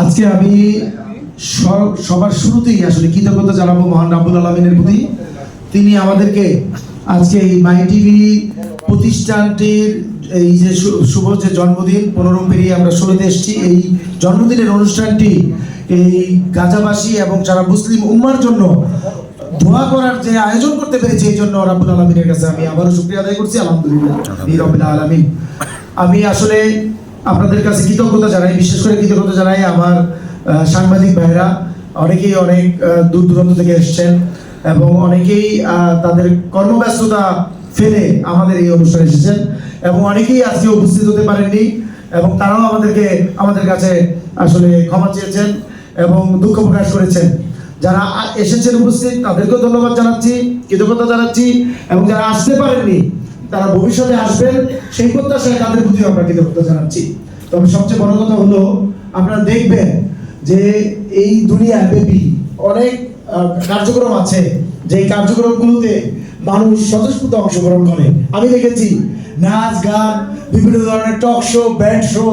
আজকে আমি সবার শুরুতেই আসলে কৃতজ্ঞতা জানাব মহান রাব্বুল আলমিনের প্রতি। তিনি আমাদেরকে আজকে এই মাই টিভি প্রতিষ্ঠানটির এই যে শুভ যে জন্মদিন, পনেরো পেরিয়ে আমরা ষোলোতে এসেছি। এই জন্মদিনের অনুষ্ঠানটি এই গাজাবাসী এবং যারা মুসলিম উম্মার জন্য দোয়া করার যে আয়োজন করতে পেরেছি, এই জন্য রাবুল আলমিনের কাছে আমি আবারও শুক্রিয়া আদায় করছি। আলহামদুলিল্লাহ। রবিল আলমিন। আমি আসলে আপনাদের কাছে কৃতজ্ঞতা জানাই, বিশেষ করে কৃতজ্ঞতা জানাই আমার সাংবাদিক ভাইরা অনেকেই অনেক দূর দূরান্ত থেকে এসেছেন এবং অনেকেই তাদের কর্মব্যস্ততা ফেলে আমাদের এই অনুষ্ঠানে এসেছেন এবং অনেকেই আজকে উপস্থিত হতে পারেননি এবং তারাও আমাদেরকে, আমাদের কাছে আসলে ক্ষমা চেয়েছেন এবং দুঃখ প্রকাশ করেছেন। যারা এসেছেন উপস্থিত, তাদেরকেও ধন্যবাদ জানাচ্ছি, কৃতজ্ঞতা জানাচ্ছি এবং যারা আসতে পারেননি তারা ভবিষ্যতে আসবেন, সেই প্রত্যাশায় তাদের প্রতি আমরা কৃতজ্ঞতা জানাচ্ছি। তবে সবচেয়ে বড় কথা হলো, আপনারা দেখবেন যে এই দুনিয়া ব্যাপী অনেক কার্যক্রম আছে যে কার্যক্রমগুলোতে মানুষ স্বতঃস্ফূর্ত অংশগ্রহণ করে। আমি দেখেছি নাচ, গান, বিভিন্ন ধরনের টক শো, ব্যান্ড শো,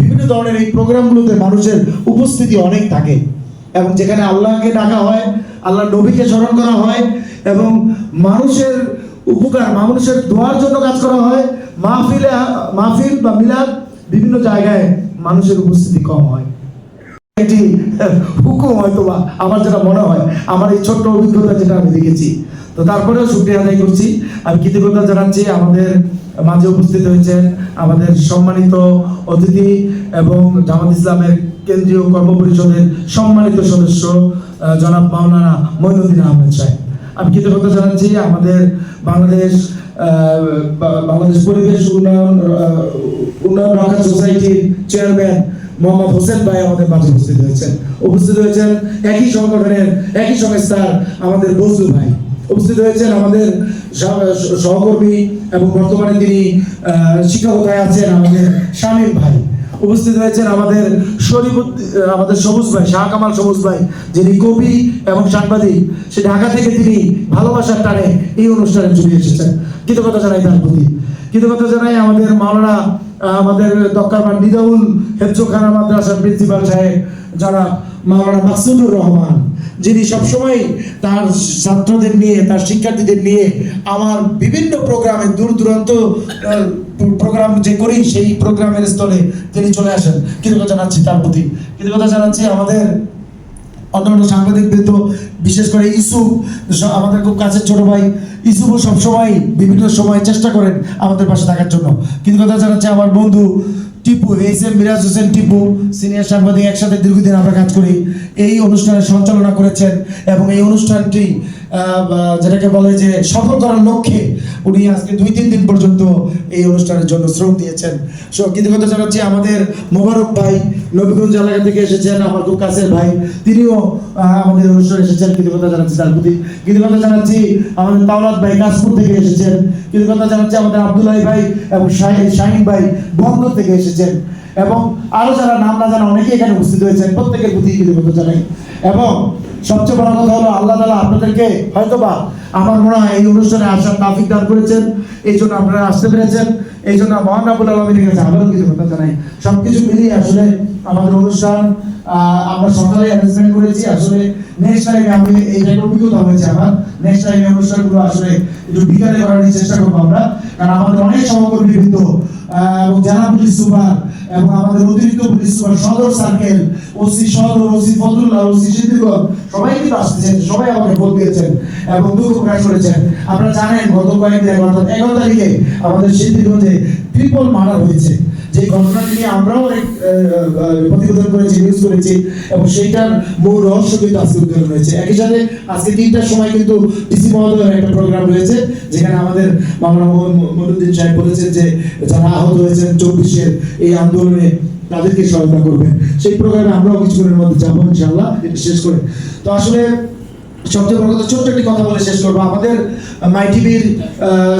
বিভিন্ন ধরনের এই প্রোগ্রামগুলোতে মানুষের উপস্থিতি অনেক থাকে। এবং যেখানে আল্লাহকে ডাকা হয় আল্লাহ নবীকে স্মরণ করা হয়, এবং মানুষের উপকার। মানুষের দোয়ার জন্য কাজ করা হয়। মাহফিলে, মাহফিল বা মিলাদ বিভিন্ন জায়গায় মানুষের উপস্থিতি কম হয়। এটি হুকুম হয়তো বা আমার যেটা মনে হয়। আমার এই ছোট্ট অভিজ্ঞতা যেটা আমি দেখেছি। তো তারপরেও শুক্রিয়া আদায় করছি। আমি কৃতজ্ঞতা জানাচ্ছি আমাদের মাঝে উপস্থিত হয়েছেন আমাদের সম্মানিত অতিথি এবং জামাত ইসলামের কেন্দ্রীয় কর্ম পরিষদের সম্মানিত সদস্য জনাব মাওলানা মইনুদ্দিন আহমেদ সাহেব। আমি কৃতজ্ঞতা জানাচ্ছি আমাদের বাংলাদেশ বাংলাদেশ পরিবেশ উন্নয়ন উন্নয়ন রক্ষা সোসাইটির চেয়ারম্যান মোহাম্মদ হোসেন ভাই আমাদের মাঝে উপস্থিত হয়েছেন। উপস্থিত হয়েছেন একই সংগঠনের, একই সংস্থার আমাদের বজলু ভাই। উপস্থিত হয়েছেন আমাদের সহকর্মী এবং বর্তমানে তিনি শিক্ষকতায় আছেন আমাদের শামীম ভাই। উপস্থিত হয়েছেন আমাদের শরীফ আমাদের সবুজ ভাই, শাহ কামাল সবুজ ভাই, যিনি কবি এবং সাংবাদিক। সে ঢাকা থেকে তিনি ভালোবাসার টানে এই অনুষ্ঠানে চলে এসেছেন। কৃতজ্ঞতা জানাই তার প্রতি। কৃতজ্ঞতা জানাই আমাদের মাওলানা আমাদের দক্কারমান নিদাউল হেফজোখানা মাদ্রাসার প্রিন্সিপাল সাহেব, যারা মাওলানা মাকসুদুর রহমান। যিনি সবসময় তার ছাত্রদের নিয়ে, তার শিক্ষার্থীদের নিয়ে আমার বিভিন্ন প্রোগ্রামে দূর দূরান্ত প্রোগ্রাম যে করি, সেই প্রোগ্রামের স্থলে তিনি চলে আসেন। কৃতজ্ঞতা জানাচ্ছি তার প্রতি। কৃতজ্ঞতা জানাচ্ছি আমাদের অন্যান্য সাংবাদিক বৃন্দ, বিশেষ করে ইসুফ আমাদের খুব কাছের ছোট ভাই। ইসুফও সবসময় বিভিন্ন সময় চেষ্টা করেন আমাদের পাশে থাকার জন্য। কৃতজ্ঞতা জানাচ্ছি আমার বন্ধু Tipu H M Miraj Hossain Tipu, senior সাংবাদিক, একসাথে দীর্ঘদিন আমরা কাজ করি, এই অনুষ্ঠানের সঞ্চালনা করেছেন এবং এই অনুষ্ঠানটি যেটাকে বলে যে সফল করার লক্ষ্যে উনি আজকে দুই, তিন দিন পর্যন্ত এই অনুষ্ঠানের জন্য শ্রম দিয়েছেন। সো কৃতজ্ঞতা জানাচ্ছি আমাদের মোবারক ভাই নবীগঞ্জ এলাকা থেকে এসেছেন, আমার খুব কাছের ভাই, তিনিও আমাদের অনুষ্ঠানে এসেছেন। কৃতজ্ঞতা জানাচ্ছি তার প্রতি। কৃতজ্ঞতা জানাচ্ছি আমাদের তাওলাদ ভাই কাশপুর থেকে এসেছেন। কৃতজ্ঞতা জানাচ্ছি আমাদের আব্দুল্লাহ ভাই এবং শাহিন ভাই বন্দর থেকে এসেছেন। এবং আরও যারা নাম না জানা অনেকেই এখানে উপস্থিত হয়েছেন, প্রত্যেকের প্রতি কৃতজ্ঞতা জানাই। এবং সবচেয়ে বড় কথা হলো আল্লাহ তালা আপনাদেরকে হয়তোবা আমার মনে হয় এই অনুষ্ঠানে আসার তাফিক দান করেছেন, এই জন্য আপনারা আসতে পেরেছেন, এই জন্য মহান রাবুল আলমীর কাছে আবারও কিছু কথা জানাই। সবকিছু মিলিয়ে আসলে আমাদের অনুষ্ঠান আমরা সকালে অ্যারেঞ্জমেন্ট করেছি, আসলে নেক্সট টাইমে আমি এইটা অভিজ্ঞতা হয়েছে আমার। নেক্সট টাইমে অনুষ্ঠানগুলো আসলে একটু বিকালে করার চেষ্টা করব আমরা, কারণ আমাদের অনেক সহকর্মী বৃন্দ এবং জেলা পুলিশ সুপার, এবং আমাদের অতিরিক্ত পুলিশ সুপার সদর সার্কেল, ওসি সদর, ওসি ফজলুল্লাহ, ওসি সবাই কিন্তু আসতেছেন সবাই আমাকে ভোট দিয়েছেন। এবং দুঃখ প্রকাশ করেছেন। আপনারা জানেন, গত কয়েকদিন, অর্থাৎ এগারো তারিখে আমাদের সিদ্দিকগঞ্জে ট্রিপল মার্ডার হয়েছে। যে ঘটনাটি নিয়ে আমরাও অনেক প্রতিবেদন করেছি নিউজ করেছি, এবং সেইটার মূল রহস্য কিন্তু আজকে উদ্ঘাটন হয়েছে। একই সাথে আজকে তিনটার সময় কিন্তু ডিসি মহোদয়ের একটা প্রোগ্রাম রয়েছে, যেখানে আমাদের মামলা মনুদ্দিন সাহেব বলেছেন যে যারা আহত হয়েছেন চব্বিশের এই আন্দোলনে তাদেরকে সহায়তা করবেন। সেই প্রোগ্রামে আমরাও কিছুক্ষণের মধ্যে যাব ইনশাল্লাহ শেষ করে। তো আসলে সবচেয়ে বড় কথা, ছোট্ট একটি কথা বলে শেষ করব। আমাদের মাই টিভির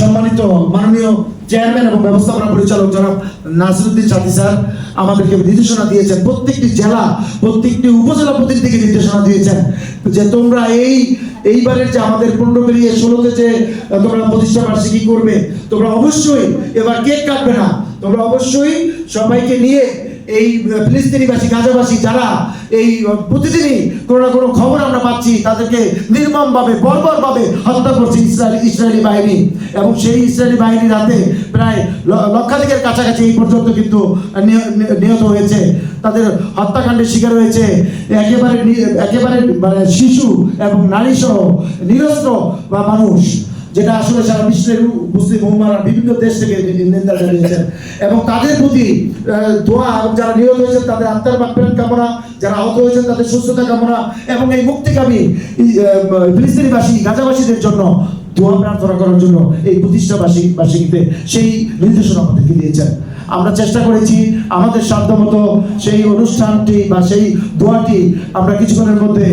সম্মানিত মাননীয় চেয়ারম্যান এবং ব্যবস্থাপনা পরিচালক জনাব নাসিরুদ্দিন সাথী স্যার, আমাদেরকে নির্দেশনা দিয়েছেন। প্রত্যেকটি জেলা, প্রত্যেকটি উপজেলা প্রতিনিধিকে নির্দেশনা দিয়েছেন যে তোমরা এই, এইবারের যে আমাদের পনেরো পেরিয়ে ষোলোতে যে তোমরা প্রতিষ্ঠা বার্ষিকী করবে, তোমরা অবশ্যই এবার কেক কাটবে না। তোমরা অবশ্যই সবাইকে নিয়ে এই ফিলিস্তিনিবাসী, গাজাবাসী যারা এই প্রতিদিনই কোনো না কোনো খবর আমরা পাচ্ছি, তাদেরকে নির্মমভাবে, বর্বরভাবে হত্যা করছে ইসরায়েলি ইসরায়েলি বাহিনী। এবং সেই ইসরায়েলি বাহিনীর হাতে প্রায় লক্ষাধিকের কাছাকাছি এই পর্যন্ত কিন্তু নিহ- নিহ- নিহত হয়েছে। তাদের হত্যাকাণ্ডের শিকার হয়েছে একেবারে একেবারে মানে শিশু এবং নারী সহ নিরস্ত্র বা মানুষ। যেটা আসলে সারা বিশ্বের মুসলিম উম্মারা বিভিন্ন দেশ থেকে নিন্দা জানিয়েছেন। এবং তাদের প্রতি দোয়া এবং যারা নিহত হয়েছেন, তাদের আত্মার বাপ্যায়ন কামনা, যারা আহত হয়েছেন, তাদের সুস্থতা কামনা এবং এই মুক্তিকামী ফিলিস্তিনিবাসী, গাজাবাসীদের জন্য দোয়া প্রার্থনা করার জন্য এই প্রতিষ্ঠাবাসী বাসীতে সেই নির্দেশনা আমাদেরকে দিয়েছেন। আমরা চেষ্টা করেছি আমাদের সাধ্যমতো সেই অনুষ্ঠানটি বা সেই দোয়াটি আমরা কিছুক্ষণের মধ্যে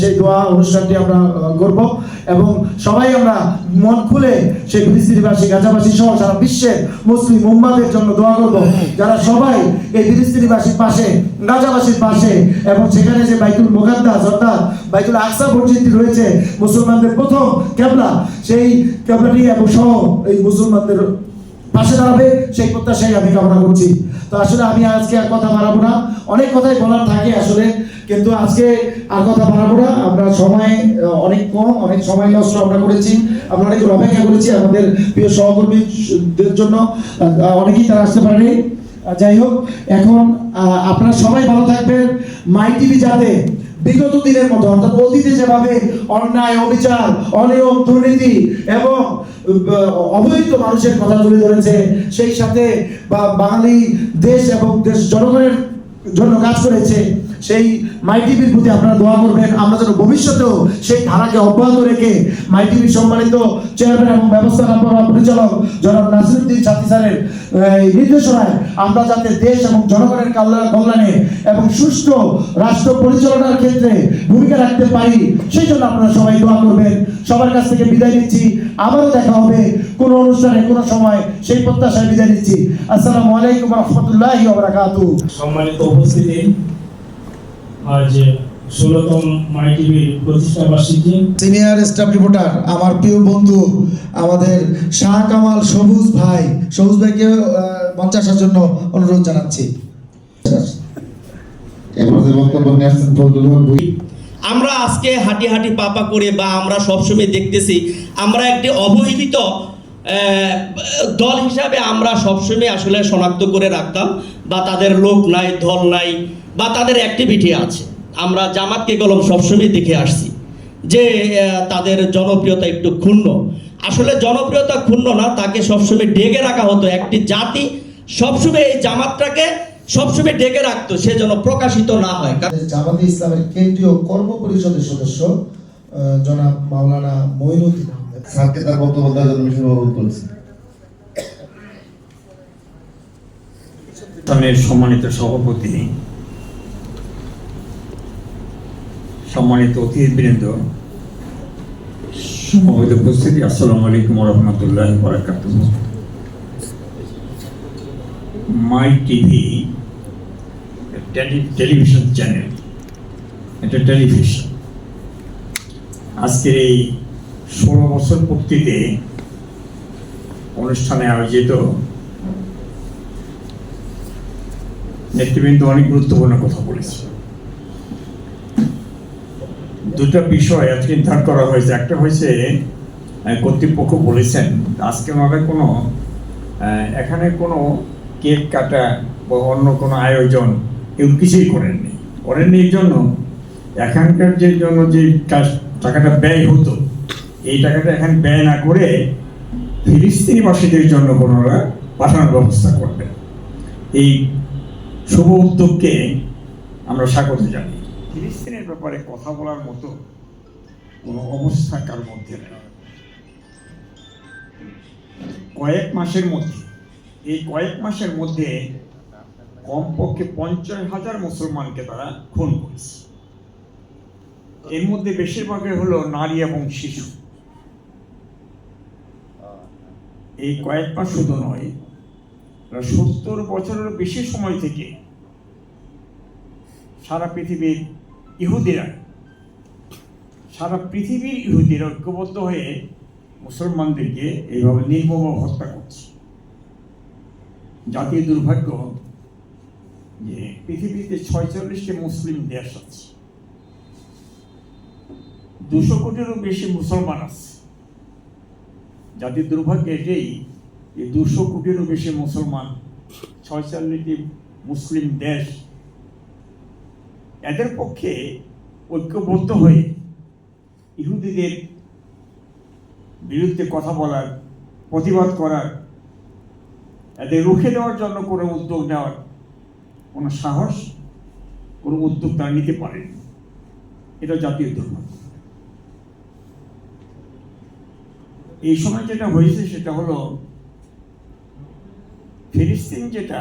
সেই দোয়া অনুষ্ঠানটি আমরা করব। এবং সবাই আমরা মন খুলে সেই ফিলিস্তিনিবাসী গাজাবাসী সহ সারা বিশ্বের মুসলিম উম্মাদের জন্য দোয়া করব। যারা সবাই এই ফিলিস্তিনিবাসীর পাশে, গাজাবাসীর পাশে এবং সেখানে যে বাইতুল মোকাদ্দাস অর্থাৎ বাইতুল আকসা মসজিদটি রয়েছে, মুসলমানদের প্রথম কেবলা সেই কেবলাটি এবং সহ এই মুসলমানদের পাশে দাঁড়াবে, সেই প্রত্যাশাই আমি কামনা করছি। তো আসলে আমি আজকে আর কথা বাড়াবো না। অনেক কথাই বলার থাকে আসলে, কিন্তু আজকে আর কথা বাড়াবো না। আমরা সময় অনেক কম, অনেক সময় নষ্ট আমরা করেছি। আমরা অনেক অপেক্ষা করেছি আমাদের প্রিয় সহকর্মীদের জন্য। অনেকেই তারা আসতে পারেনি। যাই হোক, এখন আপনারা সবাই ভালো থাকবেন। মাই টিভি যাতে বিগত দিনের মতো, অর্থাৎ অতীতে যেভাবে অন্যায়, অবিচার, অনিয়ম, দুর্নীতি এবং অবৈধ মানুষের কথা তুলে ধরেছে, সেই সাথে বা বাঙালি দেশ এবং দেশ জনগণের জন্য কাজ করেছে, সেই মাই টিভির প্রতি আপনারা দোয়া করবেন। আমরা যেন ভবিষ্যতেও সেই ধারাকে অব্যাহত রেখে মাই টিভির সম্মানিত চেয়ারম্যান এবং ব্যবস্থাপনা পরিচালক জনাব নাসিরুদ্দিন ছাত্রী স্যারের নির্দেশনায় আমরা যাতে দেশ এবং জনগণের কল্যাণ এবং সুষ্ঠু রাষ্ট্র পরিচালনার ক্ষেত্রে ভূমিকা রাখতে পারি, সেই জন্য আপনারা সবাই দোয়া করবেন। সবার কাছ থেকে বিদায় নিচ্ছি। আবারও দেখা হবে কোনো অনুষ্ঠানে কোনো সময়। সেই প্রত্যাশায় বিদায় নিচ্ছি। আসসালামু আলাইকুম রহমতুল্লাহি সম্মানিত উপস্থিতি। আজ ষোলতম মাই টিভির প্রতিষ্ঠা বার্ষিকী সিনিয়র স্টাফ রিপোর্টার আমার প্রিয় বন্ধু আমাদের শাহ কামাল সবুজ ভাই সবুজ ভাইকে মঞ্চে আসার জন্য অনুরোধ জানাচ্ছি। আমরা আজকে হাঁটি হাঁটি পাপা করে বা আমরা সবসময় দেখতেছি আমরা একটি অবহেলিত আহ, দল হিসাবে আমরা সবসময় আসলে শনাক্ত করে রাখতাম বা তাদের লোক নাই দল নাই বা তাদের অ্যাক্টিভিটি আছে। আমরা জামাতকে কলম সবসময় দেখে আসছি যে তাদের জনপ্রিয়তা একটু ক্ষুণ্ণ। আসলে জনপ্রিয়তা ক্ষুণ্ণ না তাকে সবসময় ডেকে রাখা হতো একটি জাতি। সবসময় এই জামাতটাকে সবসময় ডেকে রাখতো সে যেন প্রকাশিত না হয়। জামাতে ইসলামের কেন্দ্রীয় কর্ম পরিষদের সদস্য জনাব মাওলানা মঈনুদ্দিন স্যারকে তার বক্তব্য দেওয়ার জন্য বিশেষ অনুরোধ করছি। সম্মানিত সভাপতি সম্মানিত অতিথিবৃন্দ, সমবেত উপস্থিতি, আসসালামু আলাইকুম রহমতুল্লাহ বারাকাত মাই টিভি টেলিভিশন চ্যানেল, এটা টেলিভিশন। আজকের এই ষোলো বছর পূর্তিতে অনুষ্ঠানে আয়োজিত নেতৃবৃন্দ অনেক গুরুত্বপূর্ণ কথা বলেছে। দুটো বিষয় আজকে নির্ধার করা হয়েছে। একটা হয়েছে কর্তৃপক্ষ বলেছেন, আজকে ওনারা কোনো এখানে কোনো কেক কাটা বা অন্য কোনো আয়োজন এগুলো কিছুই করেননি। করেননি এই জন্য এখানকার যে জন্য যে টাকাটা ব্যয় হতো, এই টাকাটা এখানে ব্যয় না করে ফিলিস্তিনিবাসীদের জন্য কোনো ওরা পাঠানোর ব্যবস্থা করবেন। এই শুভ উদ্যোগকে আমরা স্বাগত জানি ফিলিস্তিনের ব্যাপারে কথা বলার মতো কোনো অবস্থা কার মধ্যে নেই। কয়েক মাসের মধ্যে, এই কয়েক মাসের মধ্যে কমপক্ষে পঞ্চাশ হাজার মুসলমানকে তারা খুন করেছে। এর মধ্যে বেশিরভাগই হলো নারী এবং শিশু। এই কয়েক মাস শুধু নয় সত্তর বছরের বেশি সময় থেকে সারা পৃথিবীর ইহুদিরা, সারা পৃথিবীর ইহুদিরা ঐক্যবদ্ধ হয়ে মুসলমানদেরকে এইভাবে নির্মম হত্যা করছে। জাতীয় দুর্ভাগ্য যে পৃথিবীতে ছয়চল্লিশটি মুসলিম দেশ আছে। দুশো কোটিরও বেশি মুসলমান আছে। জাতির দুর্ভাগ্য এটাই এই দুশো কোটিরও বেশি মুসলমান ছয়চল্লিশটি মুসলিম দেশ এদের পক্ষে ঐক্যবদ্ধ হয়ে ইহুদিদের বিরুদ্ধে কথা বলার, প্রতিবাদ করার, এদের রুখে দেওয়ার জন্য কোনো উদ্যোগ নেওয়ার কোনো সাহস, কোনো উদ্যোগ তারা নিতে পারেনি। এটা জাতীয় দুর্ভাগ্য এই সময় যেটা হয়েছে সেটা হলো, ফিলিস্তিন যেটা,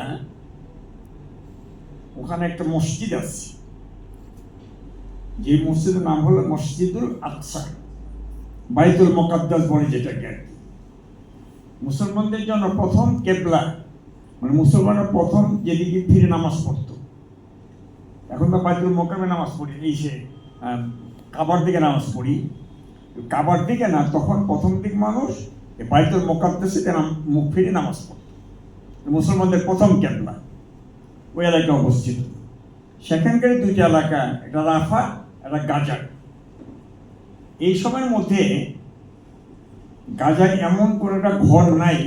ওখানে একটা মসজিদ আছে। যে মসজিদের নাম হলো মসজিদুল আকসা, বাইতুল মোকাদ্দাস বলে যেটাকে আর কি। মুসলমানদের জন্য প্রথম কেবলা মানে মুসলমানের প্রথম যেদিকে ফিরে নামাজ পড়তো। এখন তো বাইতুল মোকামে নামাজ পড়ি, এই সে কাবার দিকে নামাজ পড়ি। কাবার দিকে না, তখন প্রথম দিক মানুষ বাইতুল মোকাদ্দাসে মুখ ফিরে নামাজ পড়তো। মুসলমানদের প্রথম কেবলা। ওই এলাকায় অবস্থিত। সেখানকার দুইটা এলাকা একটা রাফা একটা গাজা এই সময়ের মধ্যে গাজায় এমন কোনো একটা ঘর নাই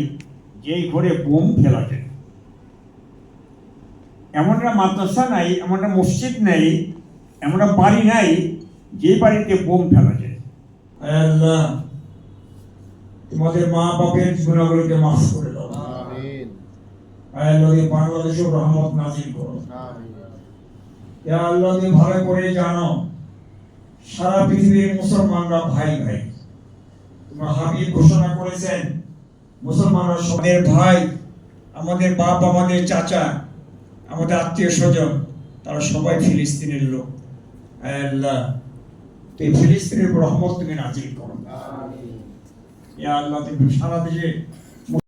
যেই ঘরে বোম ফেলা যায়। এমন একটা মাদ্রাসা নাই এমন একটা মসজিদ নেই এমন একটা বাড়ি নাই যে বাড়িতে বোম ফেলা যায়। আল্লাহ তোমাদের মা বাপের গুণাগুলোকে মাফ করে দাও। আল্লাহ রহমত নাজিল করো। আল্লাহ ভালো করে জানো সারা পৃথিবীর মুসলমানরা ভাই ভাই। তোমার হাবিব ঘোষণা করেছেন মুসলমানরা সবের ভাই আমাদের বাপ আমাদের চাচা আমাদের আত্মীয় স্বজন তারা সবাই ফিলিস্তিনের লোক। আল্লাহ তো এই ফিলিস্তিনের রহমত তুমি নাজিল করো। আল্লাহ তুমি সারা দেশে